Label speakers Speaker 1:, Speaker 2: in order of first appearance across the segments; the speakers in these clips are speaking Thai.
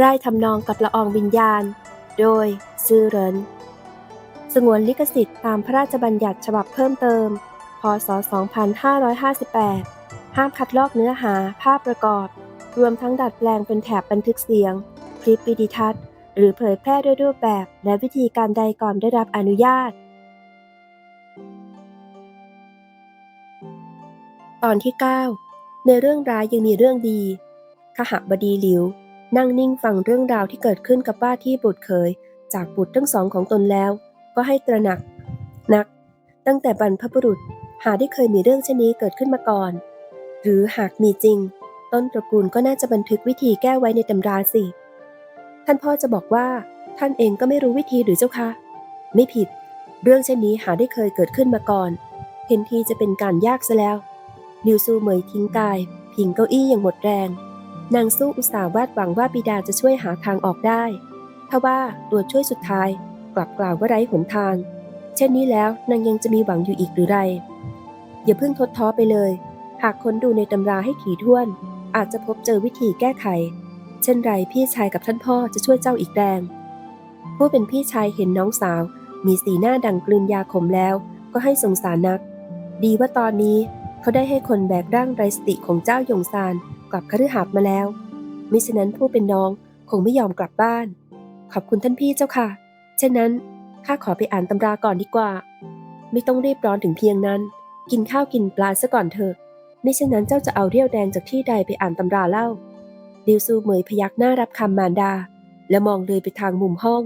Speaker 1: ร่ายทำนองกับละอองวิญญาณ โดยซื่อเรินสงวนลิขสิทธิ์ตามพระราชบัญญัติฉบับเพิ่มเติม พศ 2558 ห้ามคัดลอกเนื้อหาภาพประกอบ รวมทั้งดัดแปลงเป็นแถบบันทึกเสียง คลิปวิดีทัศน์ หรือเผยแพร่ด้วยรูปแบบและวิธีการใดก่อนได้รับอนุญาต ตอนที่ 9 ในเรื่องร้ายยังมีเรื่องดีขหบดีหลิว นั่งนิ่งฟังเรื่องราวที่เกิดขึ้นกับว่าที่บุตรเขยจากบุตรทั้งสองของตนแล้ว ก็ให้ตระหนัก นัก ตั้งแต่บรรพบุรุษหาได้เคยมีเรื่องเช่นนี้เกิดขึ้นมาก่อน หรือหากมีจริง ต้นตระกูลก็น่าจะบันทึกวิธีแก้ไว้ในตำราสิ ท่านพ่อจะบอกว่า ท่านเองก็ไม่รู้วิธีหรือเจ้าคะ ไม่ผิด เรื่องเช่นนี้หาได้เคยเกิดขึ้นมาก่อน เห็นทีจะเป็นการยากซะแล้วนิวซูเหมยทิ้งกาย พิงเก้าอี้อย่างหมดแรง นางสู้อุตส่าห์วาดหวังว่าบิดาจะช่วยหาทางออกได้ทว่าตัวช่วยสุดท้ายกลับกล่าวว่าไร้หนทาง เช่นนี้แล้วนางยังจะมีหวังอยู่อีกหรือไร อย่าเพิ่งทดท้อไปเลย หากค้นดูในตำราให้ถี่ถ้วน อาจจะพบเจอวิธีแก้ไข เช่นไรพี่ชายกับท่านพ่อจะช่วยเจ้าอีกแรงผู้เป็นพี่ชายเห็นน้องสาว มีสีหน้าดังกลืนยาขมแล้ว ก็ให้สงสารนัก ดีว่าตอนนี้เขาได้ให้คนแบกร่างไรสติของเจ้าหยงซาน กลับคฤหาสน์มาแล้วมิฉะนั้นผู้เป็นน้องคงไม่ยอมกลับบ้าน ขอบคุณท่านพี่เจ้าค่ะ เช่นนั้นข้าขอไปอ่านตำราก่อนดีกว่า ไม่ต้องรีบร้อนถึงเพียงนั้น กินข้าวกินปลาซะก่อนเถอะไม่เช่นนั้นเจ้าจะเอาเรี่ยวแดงจากที่ใดไปอ่านตำราเล่าดิวซูเหมยพยักหน้ารับคำมารดา และมองเลยไปทางมุมห้อง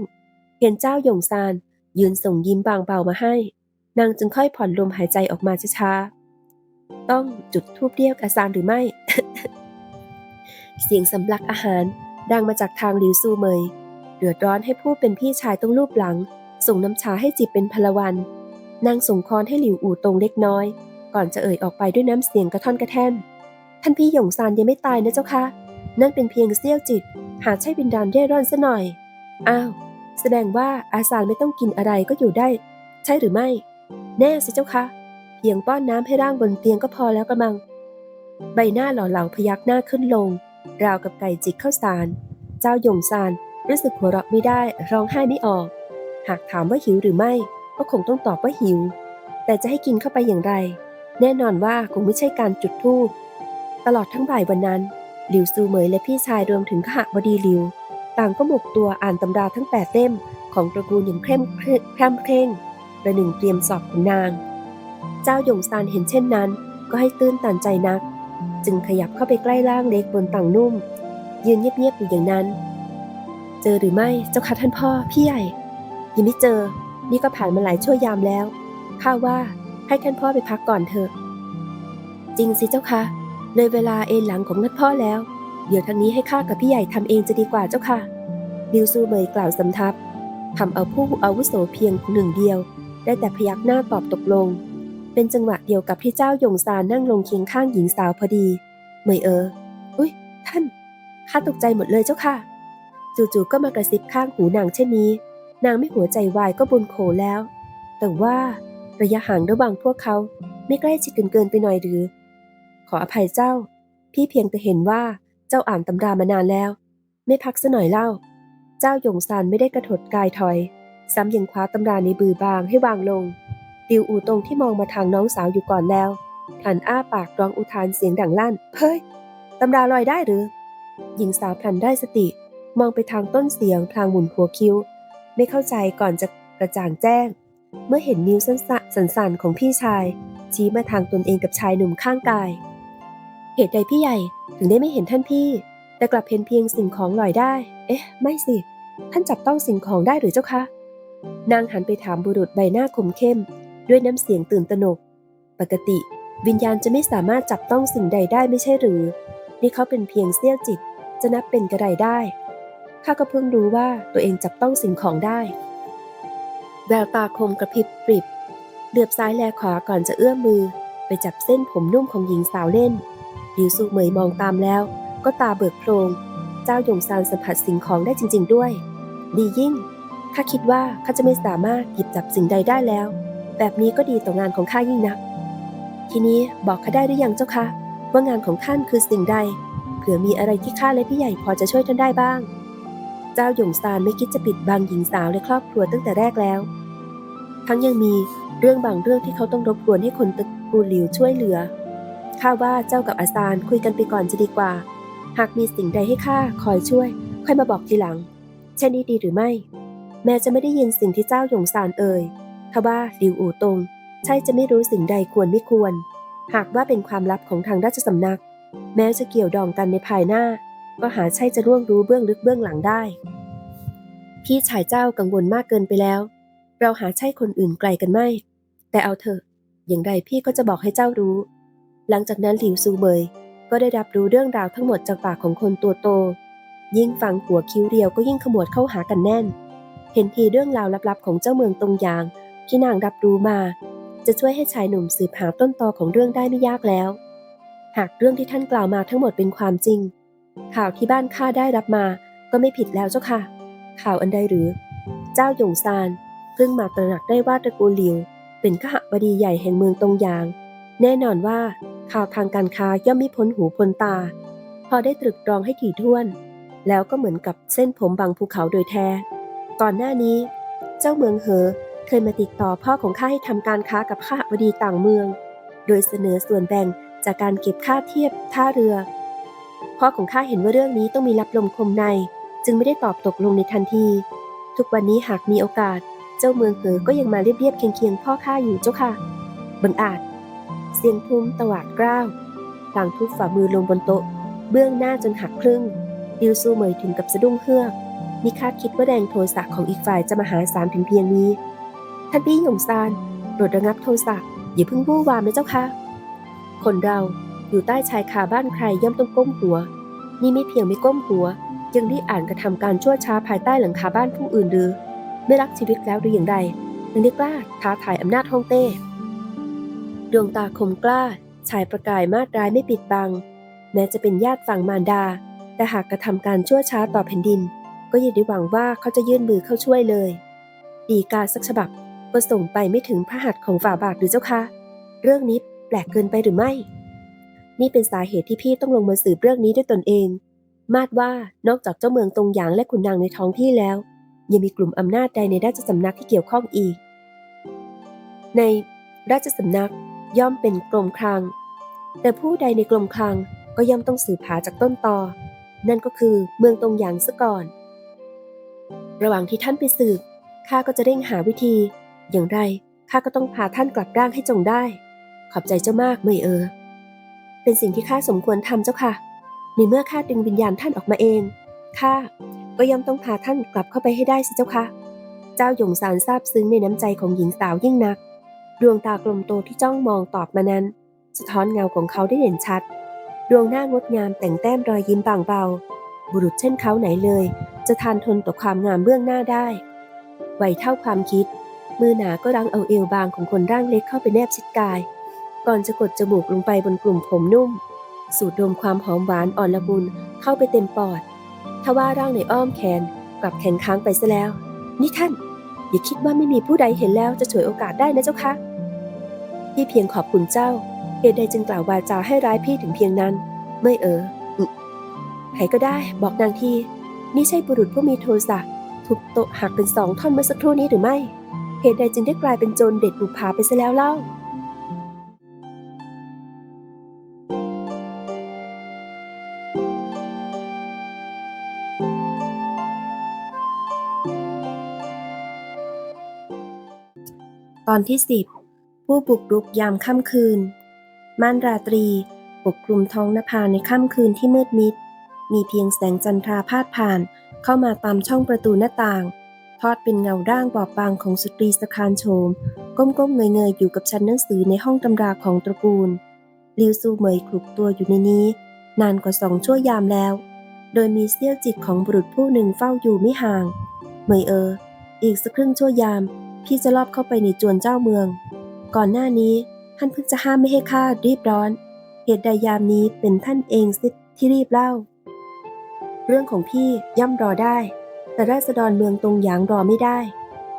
Speaker 1: เห็นเจ้าหยงซานยืนส่งยิ้มบางเบามาให้ นางจึงค่อยผ่อนลมหายใจออกมาช้าๆต้องจุดทูบเรียกอาซานหรือไม่ เสียงสำลักอาหารดังมาจากทางหลิวซูเมย เดือดร้อนให้ผู้เป็นพี่ชายต้องลูบหลัง ส่งน้ำชาให้จิบเป็นพลวัน นางส่งคอนให้หลิวอู่ตรงเล็กน้อย ก่อนจะเอ่ยออกไปด้วยน้ำเสียงกระท่อนกระแท่น ท่านพี่หยงซานยังไม่ตายนะเจ้าคะนั่นเป็นเพียงเสี้ยวจิต หาใช่บินดาลเร่ร่อนซะหน่อย อ้าว แสดงว่าอาซานไม่ต้องกินอะไรก็อยู่ได้ ใช่หรือไม่ แน่สิเจ้าคะ เพียงป้อนน้ำให้ร่างบนเตียงก็พอแล้วกระมัง ใบหน้าหล่อเหลาพยักหน้าขึ้นลง ราวกับไก่จิกข้าวสาร เจ้าหยงซานรู้สึกหัวเราะไม่ได้ร้องไห้ไม่ออก หากถามว่าหิวหรือไม่ ก็คงต้องตอบว่าหิว แต่จะให้กินเข้าไปอย่างไร แน่นอนว่าคงไม่ใช่การจุดธูปตลอดทั้งบ่ายวันนั้น หลิวซูเหมยและพี่ชายรวมถึงขหบดีหลิว ต่างก็หมกตัวอ่านตำราทั้งแปดเล่มของตระกูลอย่างเคร่งเคร่งคร่ำเคร่งประหนึ่งเตรียมสอบขุนนาง เจ้าหยงซานเห็นเช่นนั้น ก็ให้ตื้นตันใจนัก จึงขยับเข้าไปใกล้ร่างเล็กบนต่างนุ่ม ยืนเงียบๆอยู่อย่างนั้น เจอหรือไม่เจ้าค่ะท่านพ่อพี่ใหญ่ ยังไม่เจอ นี่ก็ผ่านมาหลายชั่วยามแล้วข้าว่าให้ท่านพ่อไปพักก่อนเถอะ จริงสิเจ้าค่ะเลยเวลาเอนหลังของท่านพ่อแล้ว เดี๋ยวทางนี้ให้ข้ากับพี่ใหญ่ทำเองจะดีกว่าเจ้าค่ะลิวซูเมยกล่าวสำทับทำเอาผู้อาวุโสเพียงหนึ่งเดียว ได้แต่พยักหน้าตอบตกลง เป็นจังหวะเดียวกับที่เจ้าหยงซานนั่งลงเคียงข้างหญิงสาวพอดี เมยเออ อุ้ยท่าน ข้าตกใจหมดเลยเจ้าค่ะ จู่ๆก็มากระซิบข้างหูนางเช่นนี้ นางไม่หัวใจวายก็บุญโขแล้ว แต่ว่าระยะห่างระหว่างพวกเขาไม่ใกล้ชิดเกินเกินไปหน่อยหรือ ขออภัยเจ้า พี่เพียงแต่เห็นว่าเจ้าอ่านตำรามานานแล้ว ไม่พักซะหน่อยเล่า เจ้าหยงซานไม่ได้กระถดกายถอย ซ้ำยังคว้าตำราในบือบางให้วางลง ดิวอูตรงที่มองมาทางน้องสาวอยู่ก่อนแล้วพลันอ้าปากร้องอุทานเสียงดังลั่น เฮ้ย ตำราลอยได้หรือ หญิงสาวพลันได้สติ มองไปทางต้นเสียงพลางหมุนหัวคิ้ว ไม่เข้าใจก่อนจะกระจ่างแจ้ง เมื่อเห็นนิ้วสั้นๆสันของพี่ชาย ชี้มาทางตนเองกับชายหนุ่มข้างกาย เหตุใดพี่ใหญ่ถึงได้ไม่เห็นท่านพี่ แต่กลับเห็นเพียงสิ่งของลอยได้ เอ๊ะ ไม่สิ ท่านจับต้องสิ่งของได้หรือเจ้าคะ นางหันไปถามบุรุษใบหน้าคมเข้ม ด้วยน้ำเสียงตื่นตระหนก ปกติ วิญญาณจะไม่สามารถจับต้องสิ่งใดได้ไม่ใช่หรือ นี่เขาเป็นเพียงเสี้ยวจิต จะนับเป็นกระไรได้ ข้าก็เพิ่งรู้ว่าตัวเองจับต้องสิ่งของได้ แววตาคมกระพริบปริบ เหลือบซ้ายแลขวาก่อนจะเอื้อมมือ ไปจับเส้นผมนุ่มของหญิงสาวเล่นดิวซูเหมยมองตามแล้ว ก็ตาเบิกโพลงเจ้าหยงซานสัมผัสสิ่งของได้จริง ๆ ด้วย ดียิ่งข้าคิดว่าข้าจะไม่สามารถหยิบจับสิ่งใดได้แล้ว แบบนี้ก็ดีต่องานของข้ายิ่งนัก ทีนี้บอกข้าได้หรือยังเจ้าคะว่างานของท่านคือสิ่งใด เผื่อมีอะไรที่ข้าและพี่ใหญ่พอจะช่วยท่านได้บ้าง เจ้าหยงซานไม่คิดจะปิดบังหญิงสาวและครอบครัวตั้งแต่แรกแล้ว ทั้งยังมีเรื่องบางเรื่องที่เขาต้องรบกวนให้คนตระกูลหลิวช่วยเหลือ ข้าว่าเจ้ากับอาซานคุยกันไปก่อนจะดีกว่า หากมีสิ่งใดให้ข้าคอยช่วย ค่อยมาบอกทีหลัง เช่นนี้ดีหรือไม่ แม้จะไม่ได้ยินสิ่งที่เจ้าหยงซานเอ่ย ทว่าหลิวอู่ตง ใช่จะไม่รู้สิ่งใดควรไม่ควร หากว่าเป็นความลับของทางราชสำนัก แม้จะเกี่ยวดองกันในภายหน้า ก็หาใช่จะร่วงรู้เบื้องลึกเบื้องหลังได้ พี่ชายเจ้ากังวลมากเกินไปแล้ว เราหาใช่คนอื่นไกลกันไม่ แต่เอาเถอะ อย่างไรพี่ก็จะบอกให้เจ้ารู้ หลังจากนั้นหลิวซูเบยก็ได้รับรู้เรื่องราวทั้งหมดจากปากของคนตัวโต ยิ่งฟังหัวคิ้วเรียวก็ยิ่งขมวดเข้าหากันแน่น เห็นทีเรื่องราวลับๆของเจ้าเมืองตรงยาง ที่นางรับรู้มา จะช่วยให้ชายหนุ่มสืบหาต้นตอของเรื่องได้ไม่ยากแล้ว หากเรื่องที่ท่านกล่าวมาทั้งหมดเป็นความจริง ข่าวที่บ้านข้าได้รับมาก็ไม่ผิดแล้วเจ้าค่ะ ข่าวอันใดหรือ เจ้าหยงซานเพิ่งมาตระหนักได้ว่าตระกูลหลิว เป็นขหบดีใหญ่แห่งเมืองตรงยาง แน่นอนว่าข่าวทางการค้าย่อมไม่พ้นหูพ้นตา พอได้ตรึกตรองให้ถี่ถ้วน แล้วก็เหมือนกับเส้นผมบางภูเขาโดยแท้ ก่อนหน้านี้ เจ้าเมืองเหอ เคยมาติดต่อพ่อของข้าให้ทำการค้ากับข้าบดีต่างเมือง โดยเสนอส่วนแบ่งจากการเก็บค่าเทียบท่าเรือ พ่อของข้าเห็นว่าเรื่องนี้ต้องมีรับลมคมใน จึงไม่ได้ตอบตกลงในทันที ทุกวันนี้หากมีโอกาส เจ้าเมืองเหอก็ยังมาเรียบๆเคียงๆพ่อข้าอยู่เจ้าค่ะ บังอาจ เสียงทุ้มตวาดกล้าวพลางทุบฝ่ามือลงบนโต๊ะ เบื้องหน้าจนหักครึ่ง ดิวซูเหมยถึงกับสะดุ้งเฮือกมิคาดคิดว่าแรงโทสะของอีกฝ่ายจะมาหาสารถึงเพียงนี้ ท่านพี่หยงซานโปรดระงับโทสะอย่าเพิ่งวู่วามนะเจ้าค่ะ คนเราอยู่ใต้ชายคาบ้านใครย่อมต้องก้มหัว นี่ไม่เพียงไม่ก้มหัว ยังได้อ่านกระทำการชั่วช้าภายใต้หลังคาบ้านผู้อื่นหรือ ไม่รักชีวิตแล้วหรืออย่างไรยังได้กล้าท้าทายอำนาจฮ่องเต้ดวงตาคมกล้าชายประกายมาดร้ายไม่ปิดบัง แม้จะเป็นญาติฝั่งมารดา แต่หากกระทำการชั่วช้าต่อแผ่นดิน ก็อย่าได้หวังว่าเขาจะยื่นมือเข้าช่วยเลย ดีกาสักฉบับ ก็ส่งไปไม่ถึงพระหัตถ์ของฝ่าบาทหรือเจ้าคะ เรื่องนี้แปลกเกินไปหรือไม่ นี่เป็นสาเหตุที่พี่ต้องลงมาสืบเรื่องนี้ด้วยตนเอง มาดว่านอกจากเจ้าเมืองตรงหยางและขุนนางในท้องที่แล้ว ยังมีกลุ่มอำนาจใดในราชสำนักที่เกี่ยวข้องอีก ในราชสำนักย่อมเป็นกรมคลัง แต่ผู้ใดในกรมคลังก็ย่อมต้องสืบหาจากต้นตอ นั่นก็คือเมืองตรงหยางซะก่อน ระหว่างที่ท่านไปสืบข้าก็จะเร่งหาวิธี อย่างไรข้าก็ต้องพาท่านกลับร่างให้จงได้ ขอบใจเจ้ามากเมยเออ เป็นสิ่งที่ข้าสมควรทำเจ้าค่ะ ในเมื่อข้าดึงวิญญาณท่านออกมาเองข้าก็ย่อมต้องพาท่านกลับเข้าไปให้ได้สิเจ้าค่ะ เจ้าหยงสารซาบซึ้งในน้ำใจของหญิงสาวยิ่งนัก ดวงตากลมโตที่จ้องมองตอบมานั้น สะท้อนเงาของเขาได้เด่นชัด ดวงหน้างดงามแต่งแต้มรอยยิ้มบางเบา บุรุษเช่นเขาไหนเลย จะทานทนต่อความงามเบื้องหน้าได้ ไวเท่าความคิด มือหนาก็รังเอาเอวบางของคนร่างเล็กเข้าไปแนบชิดกาย ก่อนจะกดจมูกลงไปบนกลุ่มผมนุ่ม สูดดมความหอมหวานอ่อนละมุนเข้าไปเต็มปอดทว่าร่างในอ้อมแขนกลับแข็งค้างไปซะแล้ว นี่ท่าน อย่าคิดว่าไม่มีผู้ใดเห็นแล้วจะฉวยโอกาสได้นะเจ้าคะพี่เพียงขอบคุณเจ้า เหตุใดจึงกล่าววาจาให้ร้ายพี่ถึงเพียงนั้น ไม่เออใครก็ได้ บอกนางทีนี่ใช่บุรุษผู้มีโทสะทุบโตะหักเป็นสองท่อนเมื่อสักครู่นี้หรือไม่ เหตุใดจึงได้กลายเป็นโจรเด็ดบุพาไปซะแล้วเล่า ตอนที่สิบผู้บุกรุกยามค่ำคืน ม่านราตรีปกคลุมท้องนภาในค่ำคืนที่มืดมิด มีเพียงแสงจันทราพาดผ่านเข้ามาตามช่องประตูหน้าต่าง ทอดเป็นเงาร่างบอบบางของสตรีสะคานโฉมก้มๆเงยๆอยู่กับชั้นหนังสือในห้องตำราของตระกูลลิวซูเหมยคลุกตัวอยู่ในนี้ นานกว่าสองชั่วยามแล้ว โดยมีเสี้ยวจิตของบุรุษผู้หนึ่งเฝ้าอยู่ไม่ห่าง เหมยเออ อีกสักครึ่งชั่วยาม พี่จะลอบเข้าไปในจวนเจ้าเมือง ก่อนหน้านี้ท่านเพิ่งจะห้ามไม่ให้ข้ารีบร้อน เหตุใดยามนี้เป็นท่านเองสิที่รีบเล่า เรื่องของพี่ย่อมรอได้ แต่ราษฎรเมืองตรงหยางรอไม่ได้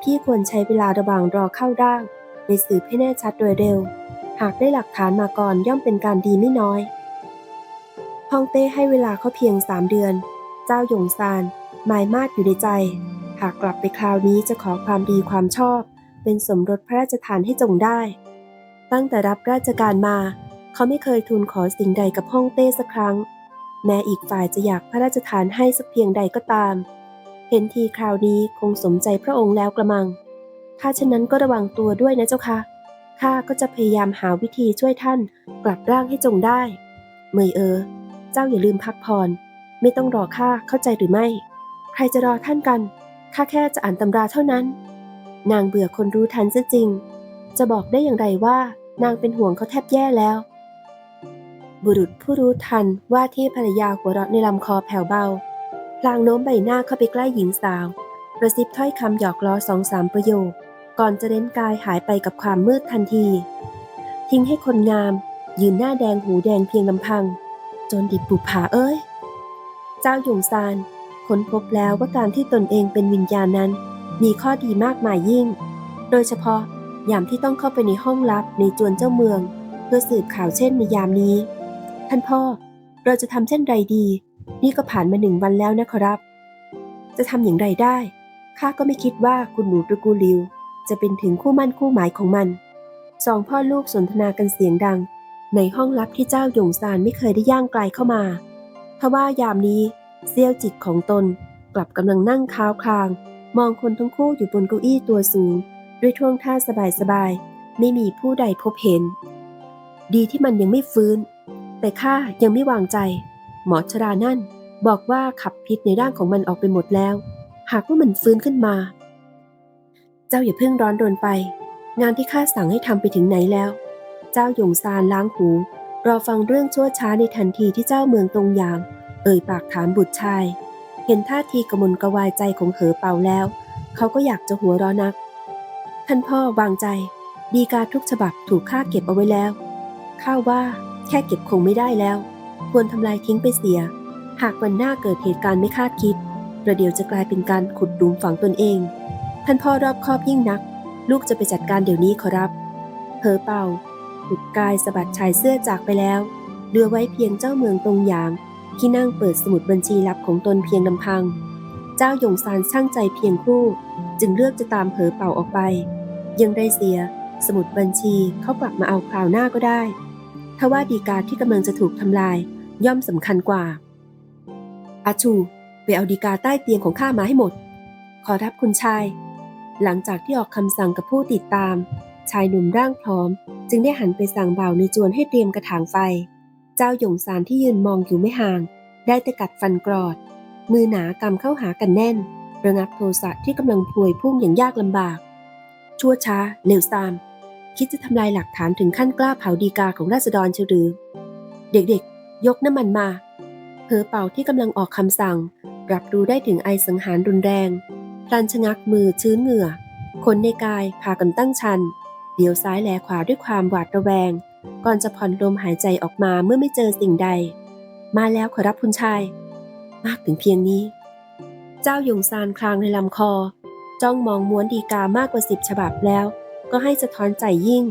Speaker 1: พี่ควรใช้เวลาระหว่างรอเข้าร่าง ไปสืบให้แน่ชัดโดยเร็ว หากได้หลักฐานมาก่อนย่อมเป็นการดีไม่น้อยฮ่องเต้ให้เวลาเขาเพียงสามเดือน เจ้าหยงซานหมายมาดอยู่ในใจ หากกลับไปคราวนี้จะขอความดีความชอบ เป็นสมรสพระราชทานให้จงได้ ตั้งแต่รับราชการมา เขาไม่เคยทูลขอสิ่งใดกับฮ่องเต้สักครั้ง แม้อีกฝ่ายจะอยากพระราชทานให้สักเพียงใดก็ตาม เห็นทีคราวนี้คงสมใจพระองค์แล้วกระมัง ถ้าเช่นนั้นก็ระวังตัวด้วยนะเจ้าค่ะข้าก็จะพยายามหาวิธีช่วยท่านกลับร่างให้จงได้ เมยเออ เจ้าอย่าลืมพักผ่อนไม่ต้องรอข้าเข้าใจหรือไม่ ใครจะรอท่านกันข้าแค่จะอ่านตำราเท่านั้น นางเบื่อคนรู้ทันซะจริง จะบอกได้อย่างไรว่านางเป็นห่วงเขาแทบแย่แล้ว บุรุษผู้รู้ทันว่าที่ภรรยาหัวเราะในลำคอแผ่วเบา พลางโน้มใบหน้าเข้าไปใกล้หญิงสาวกระซิบถ้อยคำหยอกล้อสองสามประโยค ก่อนจะเร้นกายหายไปกับความมืดทันที ทิ้งให้คนงาม ยืนหน้าแดงหูแดงเพียงลำพัง จนดิบปุผาเอ้ย เจ้าหยงซานค้นพบแล้วว่าการที่ตนเองเป็นวิญญาณนั้น มีข้อดีมากมายยิ่ง โดยเฉพาะยามที่ต้องเข้าไปในห้องลับในจวนเจ้าเมือง เพื่อสืบข่าวเช่นในยามนี้ ท่านพ่อเราจะทำเช่นไรดี นี่ก็ผ่านมาหนึ่งวันแล้วนะครับ จะทำอย่างไรได้ ข้าก็ไม่คิดว่าคุณหนูตระกูลิว จะเป็นถึงคู่มั่นคู่หมายของมัน สองพ่อลูกสนทนากันเสียงดัง ในห้องลับที่เจ้าหยงซานไม่เคยได้ย่างไกลเข้ามาทว่ายามนี้เสี้ยวจิตของตนกลับกำลังนั่งค้าวคลาง มองคนทั้งคู่อยู่บนเก้าอี้ตัวสูง ด้วยท่วงท่าสบายๆ ไม่มีผู้ใดพบเห็น ดีที่มันยังไม่ฟื้น แต่ข้ายังไม่วางใจ หมอชรานั่น บอกว่าขับพิษในร่างของมันออกไปหมดแล้ว หากว่ามันฟื้นขึ้นมา เจ้าอย่าเพิ่งร้อนรนไป งานที่ข้าสั่งให้ทำไปถึงไหนแล้ว เจ้าหยงซานล้างหูรอฟังเรื่องชั่วช้าในทันทีที่เจ้าเมืองตรงยางเอ่ยปากถามบุตรชาย เห็นท่าทีกระมนกระวายใจของเหอเป่าแล้ว เขาก็อยากจะหัวเร้อนัก ท่านพ่อวางใจ ดีกาทุกฉบับถูกข้าเก็บเอาไว้แล้ว ข้าว่าแค่เก็บคงไม่ได้แล้ว ควรทำลายทิ้งไปเสีย หากวันหน้าเกิดเหตุการณ์ไม่คาดคิด ประเดี๋ยวจะกลายเป็นการขุดหลุมฝังตนเอง ท่านพ่อรอบคอบยิ่งนัก ลูกจะไปจัดการเดี๋ยวนี้ขอรับเพอเป่าขุดกายสะบัดชายเสื้อจากไปแล้วเหลือไว้เพียงเจ้าเมืองตรงหยาง ที่นั่งเปิดสมุดบัญชีลับของตนเพียงลำพัง เจ้าหยงซานช่างใจเพียงครู่ จึงเลือกจะตามเหอเป่าออกไป ยังได้เสีย สมุดบัญชีเขากลับมาเอาคราวหน้าก็ได้ ทว่าดีกาที่กำลังจะถูกทำลาย ย่อมสำคัญกว่า อาชู ไปเอาดีกาใต้เตียงของข้ามาให้หมด ขอรับคุณชาย หลังจากที่ออกคำสั่งกับผู้ติดตาม ชายหนุ่มร่างพร้อม จึงได้หันไปสั่งบ่าวในจวนให้เตรียมกระถางไฟ เจ้าหยงซานที่ยืนมองอยู่ไม่ห่าง ได้แต่กัดฟันกรอด มือหนากำเข้าหากันแน่น ระงับโทสะที่กำลังพวยพุ่งอย่างยากลำบาก ชั่วช้าเร็วซาม คิดจะทำลายหลักฐานถึงขั้นกล้าเผาดีกาของราษฎรเฉหรือ เด็กๆ ยกน้ำมันมาเพอเป่าที่กำลังออกคำสั่ง รับรู้ได้ถึงไอสังหารรุนแรงพลันชะงักมือชื้นเหงื่อ คนในกายพากันตั้งชัน เดี๋ยวซ้ายแลขวาด้วยความหวาดระแวง ก่อนจะผ่อนลมหายใจออกมาเมื่อไม่เจอสิ่งใด มาแล้วขอรับคุณชาย มากถึงเพียงนี้ เจ้าหยงซานคลางในลำคอ จ้องมองม้วนดีกามากกว่าสิบฉบับแล้ว ก็ให้สะท้อนใจยิ่ง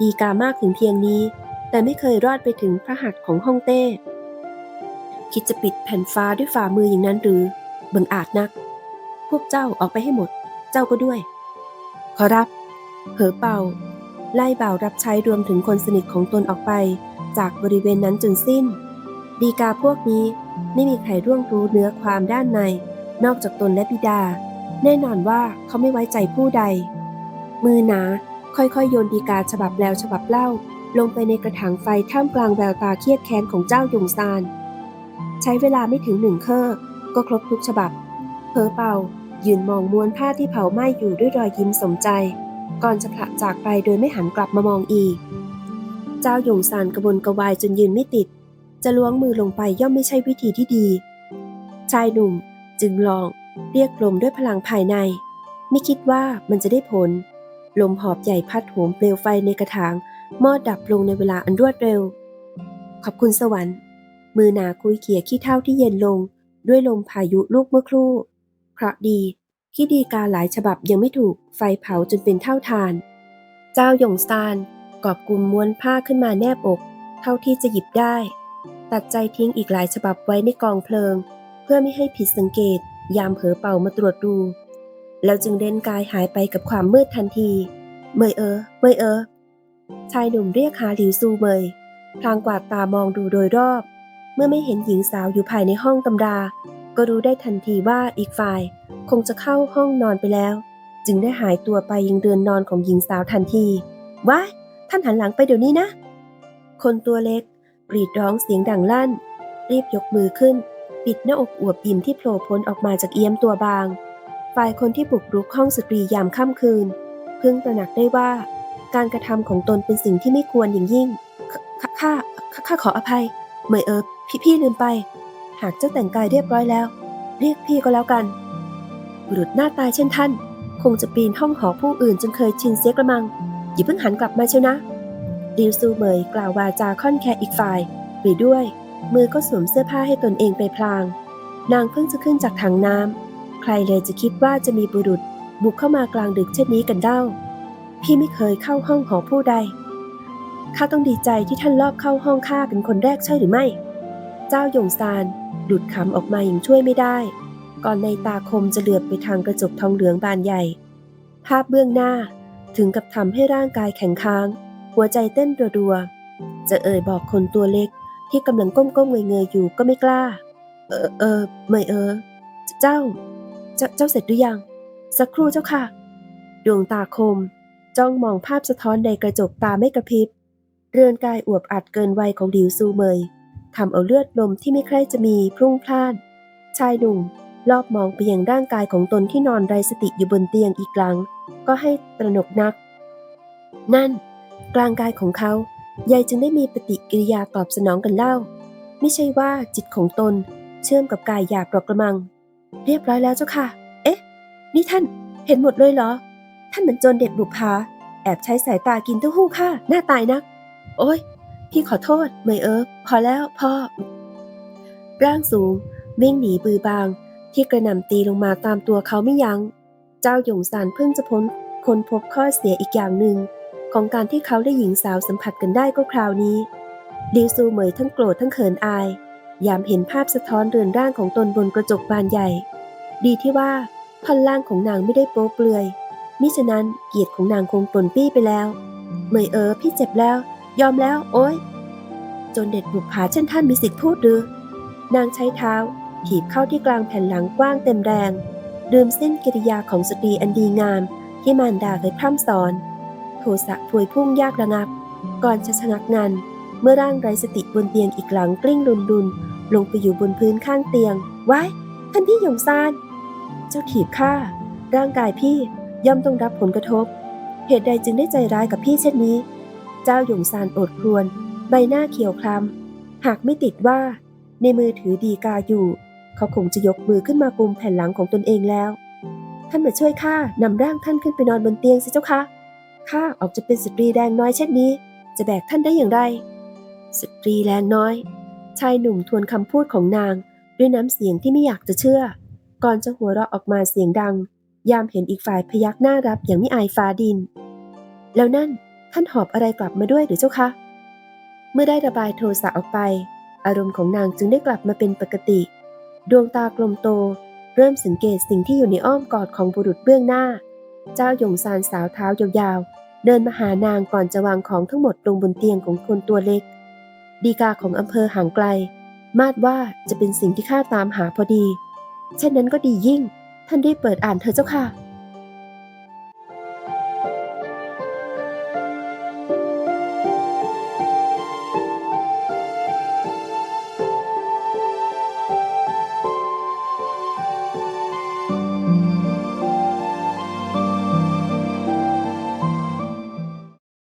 Speaker 1: ดีกามากถึงเพียงนี้ แต่ไม่เคยรอดไปถึงพระหัตถ์ของฮ่องเต้ คิดจะปิดแผ่นฟ้าด้วยฝ่ามืออย่างนั้นหรือบังอาจนัก พวกเจ้าออกไปให้หมด เจ้าก็ด้วย ขอรับเผอเป่า ไล่บ่าวรับใช้รวมถึงคนสนิทของตนออกไป จากบริเวณนั้นจนสิ้น ดีกาพวกนี้ไม่มีใครร่วงรู้เนื้อความด้านใน นอกจากตนและบิดา แน่นอนว่าเขาไม่ไว้ใจผู้ใด มือหนา ค่อยๆ โยนดีกาฉบับแล้วฉบับเล่า ลงไปในกระถางไฟท่ามกลางแววตาเครียดแค้นของเจ้ายงซาน ใช้เวลาไม่ถึงหนึ่งเคอก็ครบทุกฉบับ เพอเป่า ยืนมองม้วนผ้าที่เผาไหม้อยู่ด้วยรอยยิ้มสมใจ ก่อนจะผละจากไปโดยไม่หันกลับมามองอีก เจ้าหยงซานกระวนกระวายจนยืนไม่ติด จะล้วงมือลงไปย่อมไม่ใช่วิธีที่ดี ชายหนุ่มจึงลองเรียกลมด้วยพลังภายใน ไม่คิดว่ามันจะได้ผล ลมหอบใหญ่พัดโหมเปลวไฟในกระถางมอดดับลงในเวลาอันรวดเร็ว ขอบคุณสวรรค์ มือหนาคุยเขี่ยขี้เท่าที่เย็นลง ด้วยลมพายุลูกเมื่อครู่เพราะดีที่ดีกาหลายฉบับยังไม่ถูกไฟเผาจนเป็นเท่าทาน เจ้าหยงซานกอบกลุ่มม้วนผ้าขึ้นมาแนบอก เท่าที่จะหยิบได้ ตัดใจทิ้งอีกหลายฉบับไว้ในกองเพลิง เพื่อไม่ให้ผิดสังเกต ยามเผลอเป่ามาตรวจดู แล้วจึงเด่นกายหายไปกับความมืดทันที เมยเออ เมยเออ ชายหนุ่มเรียกหาหลิวซูเมย พลางกวาดตามองดูโดยรอบ เมื่อไม่เห็นหญิงสาวอยู่ภายในห้องตำรา ก็รู้ได้ทันทีว่าอีกฝ่าย คงจะเข้าห้องนอนไปแล้ว จึงได้หายตัวไปยังเรือนนอนของหญิงสาวทันทีว้ายท่านหันหลังไปเดี๋ยวนี้นะ คนตัวเล็กกรีดร้องเสียงดังลั่น รีบยกมือขึ้น ปิดหน้าอกอวบอิ่มที่โผล่พ้นออกมาจากเอี้ยมตัวบาง ฝ่ายคนที่บุกรุกห้องสตรียามค่ำคืน เพิ่งตระหนักได้ว่า การกระทำของตนเป็นสิ่งที่ไม่ควรอย่างยิ่งข้าข้าข้าขออภัยเมยเอิบพี่พี่ลืมไป หากเจ้าแต่งกายเรียบร้อยแล้ว เรียกพี่ก็แล้วกัน บุรุษหน้าตายเช่นท่าน คงจะปีนห้องหอผู้อื่นจนเคยชินเสียกระมังอย่าเพิ่งหันกลับมาเชียวนะดิวซูเมยกล่าววาจาค่อนแคอีกฝ่ายหรือด้วย มือก็สวมเสื้อผ้าให้ตนเองไปพลาง นางเพิ่งจะขึ้นจากถังน้ำ ใครเลยจะคิดว่าจะมีบุรุษบุกเข้ามากลางดึกเช่นนี้กันเด้าพี่ไม่เคยเข้าห้องหอผู้ใด ข้าต้องดีใจที่ท่านลอบเข้าห้องข้าเป็นคนแรกใช่หรือไม่ เจ้าหยงซานดุดขำออกมาอย่างช่วยไม่ได้ ก่อนในตาคมจะเหลือบไปทางกระจกทองเหลืองบานใหญ่ ภาพเบื้องหน้าถึงกับทำให้ร่างกายแข็งค้าง หัวใจเต้นรัวๆ จะเอ่ยบอกคนตัวเล็กที่กำลังก้มๆเงยๆอยู่ก็ไม่กล้า เออเออไม่เออ เจ้า เจ้าเเสร็จหรือยัง สักครู่เจ้าค่ะ ดวงตาคม จ้องมองภาพสะท้อนในกระจกตาไม่กระพริบ เรือนกายอวบอัดเกินวัยของดิวซูเมยทำเอาเลือดลมที่ไม่ใคร่จะมีพรุ่งพล่าน ชายหนุ่มรอบมองไปยังร่างกายของตนที่นอนไร้สติอยู่บนเตียงอีกครั้งก็ให้ตระหนกนัก นั่น กลางกายของเขายายจึงได้มีปฏิกิริยาตอบสนองกันเล่า ไม่ใช่ว่าจิตของตนเชื่อมกับกายหยาบหรอกกระมัง เรียบร้อยแล้วเจ้าค่ะ เอ๊ะ นี่ท่านเห็นหมดเลยเหรอ ท่านเหมือนโจรเด็ดบุปผาแอบใช้สายตากินเต้าหู้ข้าหน้าตายนัก โอ้ยพี่ขอโทษเมยเอิบพอแล้วพ่อ ร่างสูง วิ่งหนีบือบาง ที่กระหน่ำตีลงมาตามตัวเขาไม่ยัง้ง เจ้าหยงซานเพิ่งจะพ้นคนพบข้อเสียอีกอย่างหนึ่ง ของการที่เขาได้หญิงสาวสัมผัสกันได้ก็คราวนี้ลิวซูเหมยทั้งโกรธทั้งเขินอาย ยามเห็นภาพสะท้อนเรือนร่างของตนบนกระจกบานใหญ่ ดีที่ว่าท่อนล่างของนางไม่ได้โป๊เปลือย มิฉะนั้นเกียรติของนางคงปนปี้ไปแล้วเหมยเออพี่เจ็บแล้ว ยอมแล้ว โอ้ยจนเด็ดบุกผาเช่นท่านมีสิทธิ์พูดหรือ นางใช้เท้าถีบเข้าที่กลางแผ่นหลังกว้างเต็มแรงลืมเส้นกิริยาของสตรีอันดีงาม ที่มารดาเคยพร่ำสอน โทสะพวยพุ่งยากระงับ ก่อนจะชะงักงัน เมื่อร่างไร้สติบนเตียงอีกหลังกลิ้งรุนรุน ลงไปอยู่บนพื้นข้างเตียงว้ายท่านพี่หยงซาน เจ้าถีบข้า ร่างกายพี่ย่อมต้องรับผลกระทบ เหตุใดจึงได้ใจร้ายกับพี่เช่นนี้ เจ้าหยงซานอดครวญใบหน้าเขียวคล้ำ หากไม่ติดว่า ในมือถือดีกาอยู่ เขาคงจะยกมือขึ้นมากุมแผ่นหลังของตนเองแล้ว ท่านมาช่วยข้านำร่างท่านขึ้นไปนอนบนเตียงสิเจ้าคะข้าออกจะเป็นสตรีแรงน้อยเช่นนี้ จะแบกท่านได้อย่างไร สตรีแรงน้อย ชายหนุ่มทวนคำพูดของนาง ด้วยน้ำเสียงที่ไม่อยากจะเชื่อ ก่อนจะหัวเราะออกมาเสียงดัง ยามเห็นอีกฝ่ายพยักหน้ารับอย่างไม่อายฟ้าดิน แล้วนั่นท่านหอบอะไรกลับมาด้วยหรือเจ้าคะ เมื่อได้ระบายโทสะออกไป อารมณ์ของนางจึงได้กลับมาเป็นปกติ ดวงตากลมโต เริ่มสังเกตสิ่งที่อยู่ในอ้อมกอดของบุรุษเบื้องหน้า เจ้าหยงซานสาวเท้ายาวๆ เดินมาหานางก่อนจะวางของทั้งหมดลงบนเตียงของคนตัวเล็ก ดีกาของอำเภอห่างไกล มาดว่าจะเป็นสิ่งที่ข้าตามหาพอดี เช่นนั้นก็ดียิ่ง ท่านได้เปิดอ่านเธอเจ้าค่ะ